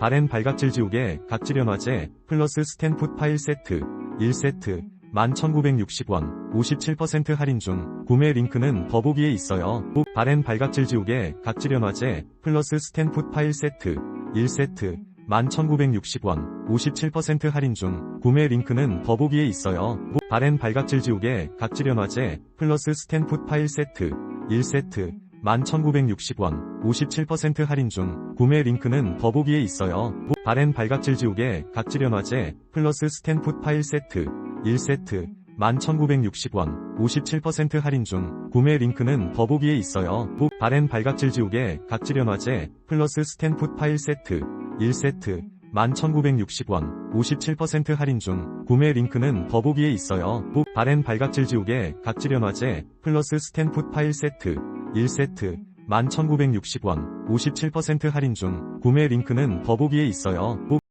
바렌 발각질 지우개 각질연화제 플러스 스탠풋 파일 세트 1세트 11,960원 57% 할인 중 구매 링크는 더보기에 있어요. 꼭 바렌 발각질 지우개 각질연화제 플러스 스탠풋 파일 세트 1세트 11,960원 57% 할인 중 구매 링크는 더보기에 있어요. 꼭 바렌 발각질 지우개 각질연화제 플러스 스탠풋 파일 세트 1세트 11,960원 57% 할인 중 구매 링크는 더보기에 있어요. 꼭 바렌 발각질 지우개 각질연화제 플러스 스탠풋 파일 세트 1세트 11,960원 57% 할인 중 구매 링크는 더보기에 있어요. 꼭 바렌 발각질 지우개 각질연화제 플러스 스탠풋 파일 세트 1세트 11,960원 57% 할인 중 구매 링크는 더보기에 있어요. 꼭 바렌 발각질 지우개 각질연화제 플러스 스탠풋 파일 세트 1세트 11,960원 57% 할인 중 구매 링크는 더보기에 있어요. 꼭